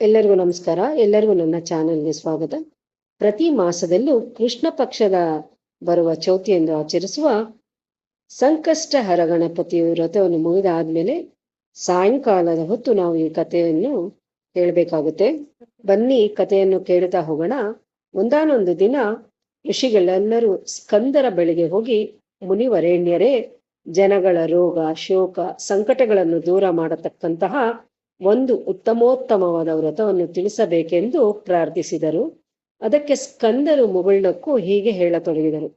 ಎಲ್ಲರಿಗೂ ನಮಸ್ಕಾರ. ಎಲ್ಲರಿಗೂ ನನ್ನ ಚಾನೆಲ್ಗೆ ಸ್ವಾಗತ. ಪ್ರತಿ ಮಾಸದಲ್ಲೂ ಕೃಷ್ಣ ಪಕ್ಷದ ಬರುವ ಚೌತಿಯೆಂದು ಆಚರಿಸುವ ಸಂಕಷ್ಟ ಹರ ಗಣಪತಿಯ ವ್ರತವನ್ನು ಮುಗಿದಾದ್ಮೇಲೆ ಸಾಯಂಕಾಲದ ಹೊತ್ತು ನಾವು ಈ ಕಥೆಯನ್ನು ಕೇಳಬೇಕಾಗುತ್ತೆ ಬನ್ನಿ ಕಥೆಯನ್ನು ಕೇಳುತ್ತಾ ಹೋಗೋಣ. ಒಂದಾನೊಂದು ದಿನ ಋಷಿಗಳೆಲ್ಲರೂ ಸ್ಕಂದರ ಬಳಿಗೆ ಹೋಗಿ ಮುನಿವರೇಣ್ಯರೇ, ಜನಗಳ ರೋಗ, ಶೋಕ, ಸಂಕಟಗಳನ್ನು ದೂರ ಮಾಡತಕ್ಕಂತಹ ಒಂದು ಉತ್ತಮೋತ್ತಮವಾದ ವ್ರತವನ್ನು ತಿಳಿಸಬೇಕೆಂದು ಪ್ರಾರ್ಥಿಸಿದರು. ಅದಕ್ಕೆ ಸ್ಕಂದರು ಮುಗುಳ್ನಕ್ಕೂ ಹೀಗೆ ಹೇಳತೊಡಗಿದರು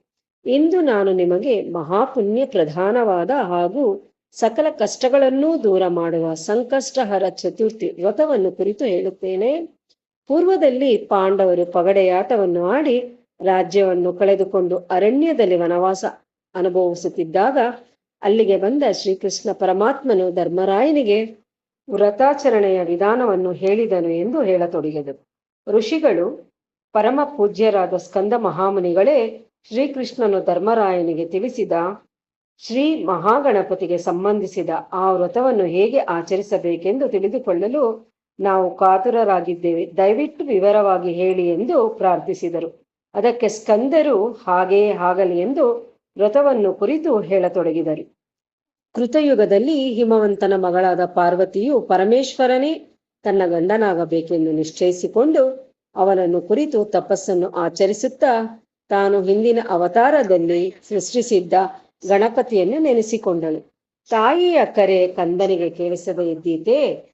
ಇಂದು ನಾನು ನಿಮಗೆ ಮಹಾಪುಣ್ಯ ಪ್ರಧಾನವಾದ ಹಾಗೂ ಸಕಲ ಕಷ್ಟಗಳನ್ನೂ ದೂರ ಮಾಡುವ ಸಂಕಷ್ಟಹರ ಚತುರ್ಥಿ ವ್ರತವನ್ನು ಕುರಿತು ಹೇಳುತ್ತೇನೆ. ಪೂರ್ವದಲ್ಲಿ ಪಾಂಡವರು ಪಗಡೆಯಾಟವನ್ನು ಆಡಿ ರಾಜ್ಯವನ್ನು ಕಳೆದುಕೊಂಡು ಅರಣ್ಯದಲ್ಲಿ ವನವಾಸ ಅನುಭವಿಸುತ್ತಿದ್ದಾಗ ಅಲ್ಲಿಗೆ ಬಂದ ಶ್ರೀಕೃಷ್ಣ ಪರಮಾತ್ಮನು ಧರ್ಮರಾಯನಿಗೆ ವ್ರತಾಚರಣೆಯ ವಿಧಾನವನ್ನು ಹೇಳಿದನು ಎಂದು ಹೇಳತೊಡಗಿದರು ಋಷಿಗಳು ಪರಮ ಪೂಜ್ಯರಾದ ಸ್ಕಂದ ಮಹಾಮುನಿಗಳೇ ಶ್ರೀಕೃಷ್ಣನು ಧರ್ಮರಾಯನಿಗೆ ತಿಳಿಸಿದ ಶ್ರೀ ಮಹಾಗಣಪತಿಗೆ ಸಂಬಂಧಿಸಿದ ಆ ವ್ರತವನ್ನು ಹೇಗೆ ಆಚರಿಸಬೇಕೆಂದು ತಿಳಿದುಕೊಳ್ಳಲು ನಾವು ಕಾತುರರಾಗಿದ್ದೇವೆ. ದಯವಿಟ್ಟು ವಿವರವಾಗಿ ಹೇಳಿ ಎಂದು ಪ್ರಾರ್ಥಿಸಿದರು. ಅದಕ್ಕೆ ಸ್ಕಂದರು ಹಾಗೆಯೇ ಆಗಲಿ ಎಂದು ವ್ರತವನ್ನು ಕುರಿತು ಹೇಳತೊಡಗಿದರು. ಕೃತಯುಗದಲ್ಲಿ ಹಿಮವಂತನ ಮಗಳಾದ ಪಾರ್ವತಿಯು ಪರಮೇಶ್ವರನೇ ತನ್ನ ಗಂಡನಾಗಬೇಕೆಂದು ನಿಶ್ಚಯಿಸಿಕೊಂಡು ಅವನನ್ನು ಕುರಿತು ತಪಸ್ಸನ್ನು ಆಚರಿಸುತ್ತಾ ತಾನು ಹಿಂದಿನ ಅವತಾರದಲ್ಲಿ ಸೃಷ್ಟಿಸಿದ್ದ ಗಣಪತಿಯನ್ನು ನೆನೆಸಿಕೊಂಡಳು. ತಾಯಿಯ ಕರೆ ಕಂದನಿಗೆ ಕೇಳಿಸದೆ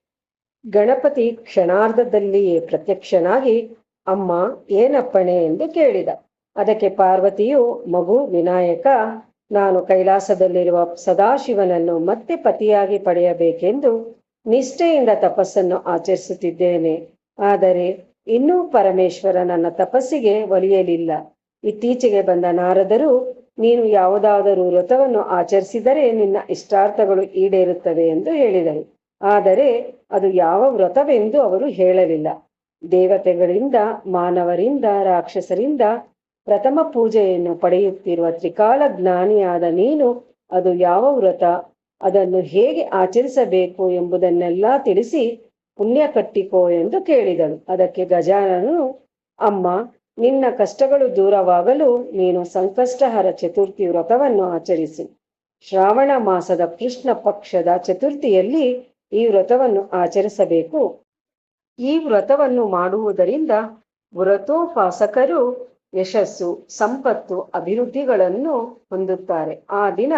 ಗಣಪತಿ ಕ್ಷಣಾರ್ಧದಲ್ಲಿಯೇ ಪ್ರತ್ಯಕ್ಷನಾಗಿ, ಅಮ್ಮ, ಏನಪ್ಪಣೆ? ಎಂದು ಕೇಳಿದ. ಅದಕ್ಕೆ ಪಾರ್ವತಿಯು, ಮಗು, ವಿನಾಯಕ ನಾನು ಕೈಲಾಸದಲ್ಲಿರುವ ಸದಾಶಿವನನ್ನು ಮತ್ತೆ ಪತಿಯಾಗಿ ಪಡೆಯಬೇಕೆಂದು ನಿಷ್ಠೆಯಿಂದ ತಪಸ್ಸನ್ನು ಆಚರಿಸುತ್ತಿದ್ದೇನೆ. ಆದರೆ ಇನ್ನೂ ಪರಮೇಶ್ವರ ನನ್ನ ತಪಸ್ಸಿಗೆ ಒಲಿಯಲಿಲ್ಲ. ಇತ್ತೀಚೆಗೆ ಬಂದ ನಾರದರು, ನೀನು ಯಾವುದಾದರೂ ವ್ರತವನ್ನು ಆಚರಿಸಿದರೆ ನಿನ್ನ ಇಷ್ಟಾರ್ಥಗಳು ಈಡೇರುತ್ತವೆ ಎಂದು ಹೇಳಿದರು. ಆದರೆ ಅದು ಯಾವ ವ್ರತವೆಂದು ಅವರು ಹೇಳಲಿಲ್ಲ. ದೇವತೆಗಳಿಂದ, ಮಾನವರಿಂದ, ರಾಕ್ಷಸರಿಂದ ಪ್ರಥಮ ಪೂಜೆಯನ್ನು ಪಡೆಯುತ್ತಿರುವ ತ್ರಿಕಾಲ ಜ್ಞಾನಿಯಾದ ನೀನು, ಅದು ಯಾವ ವ್ರತ? ಅದನ್ನು ಹೇಗೆ ಆಚರಿಸಬೇಕು ಎಂಬುದನ್ನೆಲ್ಲ ತಿಳಿಸಿ ಪುಣ್ಯ ಕಟ್ಟಿಕೋ ಎಂದು ಕೇಳಿದಳು. ಅದಕ್ಕೆ ಗಜಾನನು, ಅಮ್ಮ, ನಿನ್ನ ಕಷ್ಟಗಳು ದೂರವಾಗಲು ನೀನು ಸಂಕಷ್ಟಹರ ಚತುರ್ಥಿ ವ್ರತವನ್ನು ಆಚರಿಸಿ. ಶ್ರಾವಣ ಮಾಸದ ಕೃಷ್ಣ ಪಕ್ಷದ ಚತುರ್ಥಿಯಲ್ಲಿ ಈ ವ್ರತವನ್ನು ಆಚರಿಸಬೇಕು. ಈ ವ್ರತವನ್ನು ಮಾಡುವುದರಿಂದ ವ್ರತೋಪಾಸಕರು ಯಶಸ್ಸು, ಸಂಪತ್ತು, ಅಭಿವೃದ್ಧಿಗಳನ್ನು ಹೊಂದುತ್ತಾರೆ. ಆ ದಿನ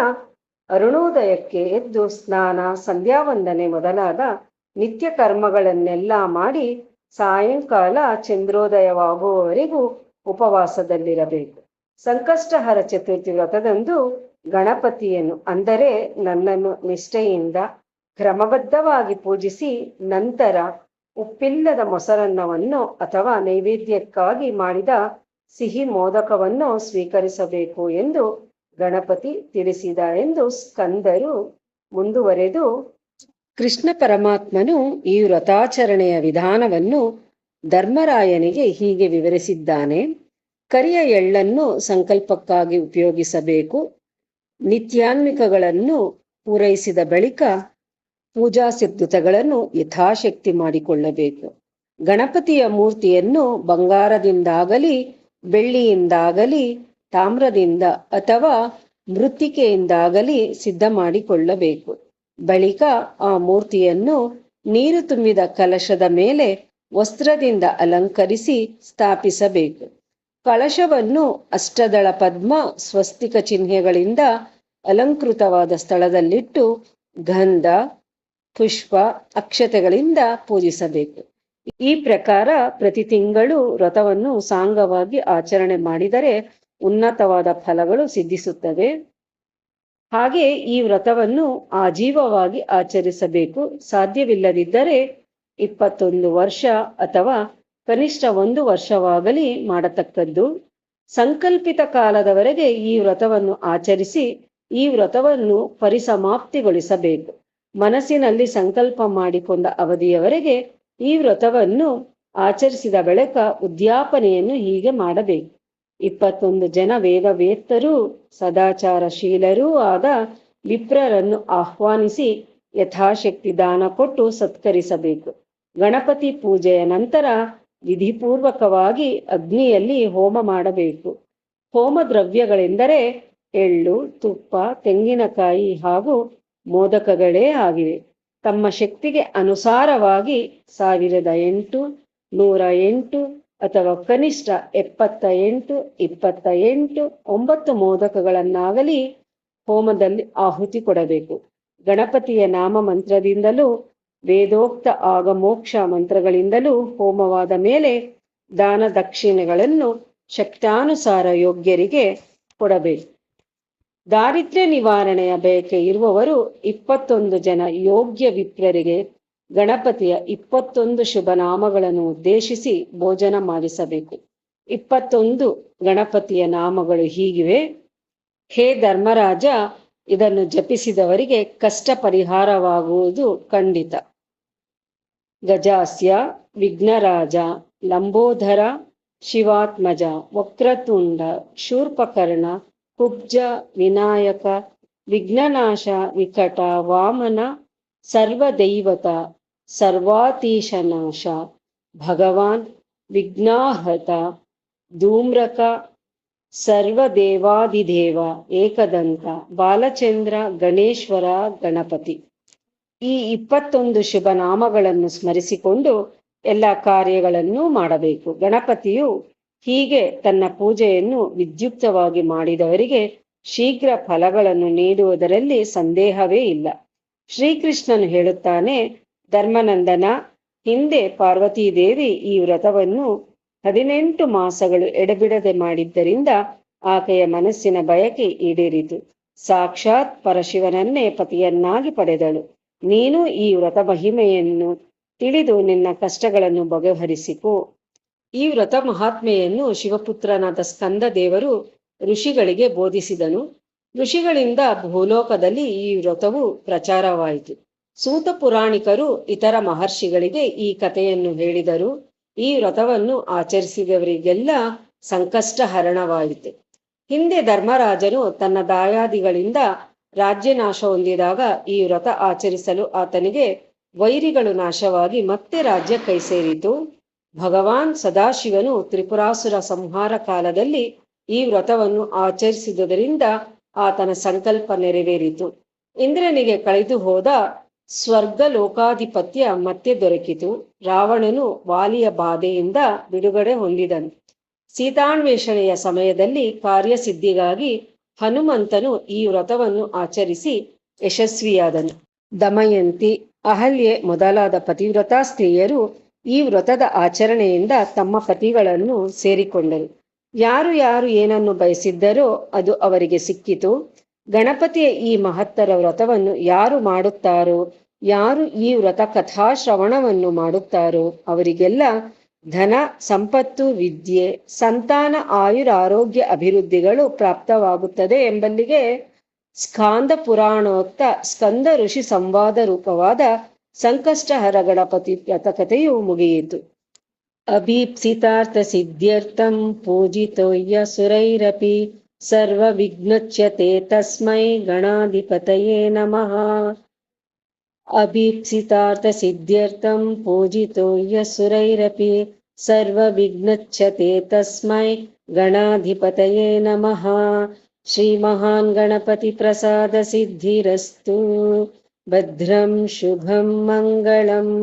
ಅರುಣೋದಯಕ್ಕೆ ಎದ್ದು ಸ್ನಾನ, ಸಂಧ್ಯಾವಂದನೆ ಮೊದಲಾದ ನಿತ್ಯ ಕರ್ಮಗಳನ್ನೆಲ್ಲ ಮಾಡಿ ಸಾಯಂಕಾಲ ಚಂದ್ರೋದಯವಾಗುವವರೆಗೂ ಉಪವಾಸದಲ್ಲಿರಬೇಕು. ಸಂಕಷ್ಟಹರ ಚತುರ್ಥಿ ವ್ರತದಂದು ಗಣಪತಿಯನ್ನು, ಅಂದರೆ ನನ್ನನ್ನು ನಿಷ್ಠೆಯಿಂದ ಕ್ರಮಬದ್ಧವಾಗಿ ಪೂಜಿಸಿ ನಂತರ ಉಪ್ಪಿಲ್ಲದ ಮೊಸರನ್ನವನ್ನು ಅಥವಾ ನೈವೇದ್ಯಕ್ಕಾಗಿ ಮಾಡಿದ ಸಿಹಿ ಮೋದಕವನ್ನು ಸ್ವೀಕರಿಸಬೇಕು ಎಂದು ಗಣಪತಿ ತಿಳಿಸಿದ ಎಂದು ಸ್ಕಂದರು ಮುಂದುವರೆದು ಕೃಷ್ಣ ಪರಮಾತ್ಮನು ಈ ವ್ರತಾಚರಣೆಯ ವಿಧಾನವನ್ನು ಧರ್ಮರಾಯನಿಗೆ ಹೀಗೆ ವಿವರಿಸಿದ್ದಾನೆ, ಕರಿಯ ಎಳ್ಳನ್ನು ಸಂಕಲ್ಪಕ್ಕಾಗಿ ಉಪಯೋಗಿಸಬೇಕು, ನಿತ್ಯಾನ್ವಿಕಗಳನ್ನು ಪೂರೈಸಿದ ಬಳಿಕ ಪೂಜಾ ಸಿದ್ಧತೆಗಳನ್ನು ಯಥಾಶಕ್ತಿ ಮಾಡಿಕೊಳ್ಳಬೇಕು. ಗಣಪತಿಯ ಮೂರ್ತಿಯನ್ನು ಬಂಗಾರದಿಂದಾಗಲಿ ಬೆಳ್ಳಿಯಿಂದಾಗಲಿ, ತಾಮ್ರದಿಂದ ಅಥವಾ ಮೃತ್ತಿಕೆಯಿಂದಾಗಲಿ ಸಿದ್ಧ ಮಾಡಿಕೊಳ್ಳಬೇಕು ಬಳಿಕ ಆ ಮೂರ್ತಿಯನ್ನು ನೀರು ತುಂಬಿದ ಕಲಶದ ಮೇಲೆ ವಸ್ತ್ರದಿಂದ ಅಲಂಕರಿಸಿ ಸ್ಥಾಪಿಸಬೇಕು. ಕಳಶವನ್ನು ಅಷ್ಟದಳ ಪದ್ಮ ಸ್ವಸ್ತಿಕ ಚಿಹ್ನೆಗಳಿಂದ ಅಲಂಕೃತವಾದ ಸ್ಥಳದಲ್ಲಿಟ್ಟು ಗಂಧ, ಪುಷ್ಪ, ಅಕ್ಷತೆಗಳಿಂದ ಪೂಜಿಸಬೇಕು. ಈ ಪ್ರಕಾರ ಪ್ರತಿ ತಿಂಗಳು ವ್ರತವನ್ನು ಸಾಂಗವಾಗಿ ಆಚರಣೆ ಮಾಡಿದರೆ ಉನ್ನತವಾದ ಫಲಗಳು ಸಿದ್ಧಿಸುತ್ತವೆ. ಹಾಗೆ ಈ ವ್ರತವನ್ನು ಆಜೀವವಾಗಿ ಆಚರಿಸಬೇಕು. ಸಾಧ್ಯವಿಲ್ಲದಿದ್ದರೆ ಇಪ್ಪತ್ತೊಂದು ವರ್ಷ ಅಥವಾ ಕನಿಷ್ಠ ಒಂದು ವರ್ಷವಾಗಲಿ ಮಾಡತಕ್ಕದ್ದು. ಸಂಕಲ್ಪಿತ ಕಾಲದವರೆಗೆ ಈ ವ್ರತವನ್ನು ಆಚರಿಸಿ ಈ ವ್ರತವನ್ನು ಪರಿಸಮಾಪ್ತಿಗೊಳಿಸಬೇಕು. ಮನಸ್ಸಿನಲ್ಲಿ ಸಂಕಲ್ಪ ಮಾಡಿಕೊಂಡ ಅವಧಿಯವರೆಗೆ ಈ ವ್ರತವನ್ನು ಆಚರಿಸಿದ ಬಳಿಕ ಉದ್ಯಾಪನೆಯನ್ನು ಹೀಗೆ ಮಾಡಬೇಕು. ಇಪ್ಪತ್ತೊಂದು ಜನ ವೇದವೇತ್ತರೂ, ಸದಾಚಾರಶೀಲರೂ ಆದ ವಿಪ್ರರನ್ನು ಆಹ್ವಾನಿಸಿ ಯಥಾಶಕ್ತಿ ದಾನ ಕೊಟ್ಟು ಸತ್ಕರಿಸಬೇಕು. ಗಣಪತಿ ಪೂಜೆಯ ನಂತರ ವಿಧಿಪೂರ್ವಕವಾಗಿ ಅಗ್ನಿಯಲ್ಲಿ ಹೋಮ ಮಾಡಬೇಕು. ಹೋಮ ದ್ರವ್ಯಗಳೆಂದರೆ ಎಳ್ಳು, ತುಪ್ಪ, ತೆಂಗಿನಕಾಯಿ ಹಾಗೂ ಮೋದಕಗಳೇ ಆಗಿವೆ. ತಮ್ಮ ಶಕ್ತಿಗೆ ಅನುಸಾರವಾಗಿ ಸಾವಿರದ ಎಂಟು, ನೂರ ಎಂಟು ಅಥವಾ ಕನಿಷ್ಠ ಎಪ್ಪತ್ತ ಎಂಟು, ಇಪ್ಪತ್ತ ಎಂಟು, ಒಂಬತ್ತು ಮೋದಕಗಳನ್ನಾಗಲಿ ಹೋಮದಲ್ಲಿ ಆಹುತಿ ಕೊಡಬೇಕು. ಗಣಪತಿಯ ನಾಮ ಮಂತ್ರದಿಂದಲೂ, ವೇದೋಕ್ತ ಆಗಮೋಕ್ಷ ಮಂತ್ರಗಳಿಂದಲೂ ಹೋಮವಾದ ಮೇಲೆ ದಾನ ದಕ್ಷಿಣೆಗಳನ್ನು ಶಕ್ತಾನುಸಾರ ಯೋಗ್ಯರಿಗೆ ಕೊಡಬೇಕು. ದಾರಿದ್ರ್ಯ ನಿವಾರಣೆಯ ಬಯಕೆ ಇರುವವರು ಇಪ್ಪತ್ತೊಂದು ಜನ ಯೋಗ್ಯ ವಿಪ್ರರಿಗೆ ಗಣಪತಿಯ ಇಪ್ಪತ್ತೊಂದು ಶುಭ ನಾಮಗಳನ್ನು ಉದ್ದೇಶಿಸಿ ಭೋಜನ ಮಾಡಿಸಬೇಕು. ಇಪ್ಪತ್ತೊಂದು ಗಣಪತಿಯ ನಾಮಗಳು ಹೀಗಿವೆ. ಹೇ ಧರ್ಮರಾಜ, ಇದನ್ನು ಜಪಿಸಿದವರಿಗೆ ಕಷ್ಟ ಪರಿಹಾರವಾಗುವುದು ಖಂಡಿತ. ಗಜಾಸ್ಯ, ವಿಘ್ನರಾಜ, ಲಂಬೋಧರ, ಶಿವಾತ್ಮಜ, ವಕ್ರತುಂಡ, ಶೂರ್ಪಕರ್ಣ ಕುಬ್ಜ ವಿನಾಯಕ ವಿಘ್ನನಾಶ ವಿಕಟ ವಾಮನ ಸರ್ವದೈವತ ಸರ್ವಾತೀಶನಾಶ ಭಗವಾನ್ ವಿಘ್ನಾಹತ ಧೂಮ್ರಕ ಸರ್ವದೇವಾದಿದೇವ ಏಕದಂತ ಬಾಲಚಂದ್ರ ಗಣೇಶ್ವರ ಗಣಪತಿ. ಈ ಇಪ್ಪತ್ತೊಂದು ಶುಭ ನಾಮಗಳನ್ನು ಸ್ಮರಿಸಿಕೊಂಡು ಎಲ್ಲ ಕಾರ್ಯಗಳನ್ನು ಮಾಡಬೇಕು. ಗಣಪತಿಯು ಹೀಗೆ ತನ್ನ ಪೂಜೆಯನ್ನು ವಿದ್ಯುಕ್ತವಾಗಿ ಮಾಡಿದವರಿಗೆ ಶೀಘ್ರ ಫಲಗಳನ್ನು ನೀಡುವುದರಲ್ಲಿ ಸಂದೇಹವೇ ಇಲ್ಲ. ಶ್ರೀಕೃಷ್ಣನು ಹೇಳುತ್ತಾನೆ, ಧರ್ಮನಂದನ, ಹಿಂದೆ ಪಾರ್ವತೀದೇವಿ ಈ ವ್ರತವನ್ನು ಹದಿನೆಂಟು ಮಾಸಗಳು ಎಡೆಬಿಡದೆ ಮಾಡಿದ್ದರಿಂದ ಆಕೆಯ ಮನಸ್ಸಿನ ಬಯಕೆ ಈಡೇರಿತು. ಸಾಕ್ಷಾತ್ ಪರಶಿವನನ್ನೇ ಪತಿಯನ್ನಾಗಿ ಪಡೆದಳು. ನೀನು ಈ ವ್ರತ ಮಹಿಮೆಯನ್ನು ತಿಳಿದು ನಿನ್ನ ಕಷ್ಟಗಳನ್ನು ಬಗೆಹರಿಸಿಕೋ. ಈ ವ್ರತ ಮಹಾತ್ಮೆಯನ್ನು ಶಿವಪುತ್ರನಾದ ಸ್ಕಂದ ದೇವರು ಋಷಿಗಳಿಗೆ ಬೋಧಿಸಿದನು. ಋಷಿಗಳಿಂದ ಭೂಲೋಕದಲ್ಲಿ ಈ ವ್ರತವು ಪ್ರಚಾರವಾಯಿತು. ಸೂತ ಪುರಾಣಿಕರು ಇತರ ಮಹರ್ಷಿಗಳಿಗೆ ಈ ಕಥೆಯನ್ನು ಹೇಳಿದರು. ಈ ವ್ರತವನ್ನು ಆಚರಿಸಿದವರಿಗೆಲ್ಲ ಸಂಕಷ್ಟ ಹರಣವಾಯಿತು. ಹಿಂದೆ ಧರ್ಮರಾಜನು ತನ್ನ ದಾಯಾದಿಗಳಿಂದ ರಾಜ್ಯ ನಾಶ ಹೊಂದಿದಾಗ ಈ ವ್ರತ ಆಚರಿಸಲು ಆತನಿಗೆ ವೈರಿಗಳು ನಾಶವಾಗಿ ಮತ್ತೆ ರಾಜ್ಯ ಕೈ ಸೇರಿತು ಭಗವಾನ್ ಸದಾಶಿವನು ತ್ರಿಪುರಾಸುರ ಸಂಹಾರ ಕಾಲದಲ್ಲಿ ಈ ವ್ರತವನ್ನು ಆಚರಿಸಿದುದರಿಂದ ಆತನ ಸಂಕಲ್ಪ ನೆರವೇರಿತು. ಇಂದ್ರನಿಗೆ ಕಳೆದು ಹೋದ ಸ್ವರ್ಗ ಲೋಕಾಧಿಪತ್ಯ ಮತ್ತೆ ದೊರಕಿತು. ರಾವಣನು ವಾಲಿಯ ಬಾಧೆಯಿಂದ ಬಿಡುಗಡೆ ಹೊಂದಿದನು. ಸೀತಾನ್ವೇಷಣೆಯ ಸಮಯದಲ್ಲಿ ಕಾರ್ಯಸಿದ್ಧಿಗಾಗಿ ಹನುಮಂತನು ಈ ವ್ರತವನ್ನು ಆಚರಿಸಿ ಯಶಸ್ವಿಯಾದನು. ದಮಯಂತಿ, ಅಹಲ್ಯೆ ಮೊದಲಾದ ಪತಿವ್ರತಾ ಸ್ತ್ರೀಯರು ಈ ವ್ರತದ ಆಚರಣೆಯಿಂದ ತಮ್ಮ ಪತಿಗಳನ್ನು ಸೇರಿಕೊಂಡರು. ಯಾರು ಯಾರು ಏನನ್ನು ಬಯಸಿದ್ದರೋ ಅದು ಅವರಿಗೆ ಸಿಕ್ಕಿತು. ಗಣಪತಿಯ ಈ ಮಹತ್ತರ ವ್ರತವನ್ನು ಯಾರು ಮಾಡುತ್ತಾರೋ, ಯಾರು ಈ ವ್ರತ ಕಥಾಶ್ರವಣವನ್ನು ಮಾಡುತ್ತಾರೋ ಅವರಿಗೆಲ್ಲ ಧನ, ಸಂಪತ್ತು, ವಿದ್ಯೆ, ಸಂತಾನ, ಆಯುರ, ಆರೋಗ್ಯ, ಅಭಿವೃದ್ಧಿಗಳು ಪ್ರಾಪ್ತವಾಗುತ್ತದೆ ಎಂಬಲ್ಲಿಗೆ ಸ್ಕಾಂದ ಪುರಾಣೋಕ್ತ ಸ್ಕಂದ ಋಷಿ ಸಂವಾದ ರೂಪವಾದ ಸಂಕಷ್ಟಹರ ಗಣಪತಿ ಕಥೆಯು ಮುಗಿಯಿತು. ಅಭೀಪ್ಸಿತಾರ್ಥ ಸಿದ್ಧ್ಯರ್ಥಂ ಪೂಜಿತೋಯ್ಯ ಸುರೈರಪಿ ಸರ್ವ ವಿಘ್ನಚ್ಯತೆ ತಸ್ಮೈ ಗಣಾಧಿಪತಯೇ ನಮಃ. ಅಭೀಪ್ಸಿತಾರ್ಥ ಸಿದ್ಧ್ಯರ್ಥಂ ಪೂಜಿತೋಯ್ಯ ಸುರೈರಪಿ ಸರ್ವ ವಿಘ್ನಚ್ಯತೆ ತಸ್ಮೈ ಗಣಾಧಿಪತಯೇ ನಮಃ. ಶ್ರೀ ಮಹಾನ್ ಗಣಪತಿ ಪ್ರಸಾದ ಸಿದ್ಧಿರಸ್ತು. भद्रं शुभं मङ्गलम्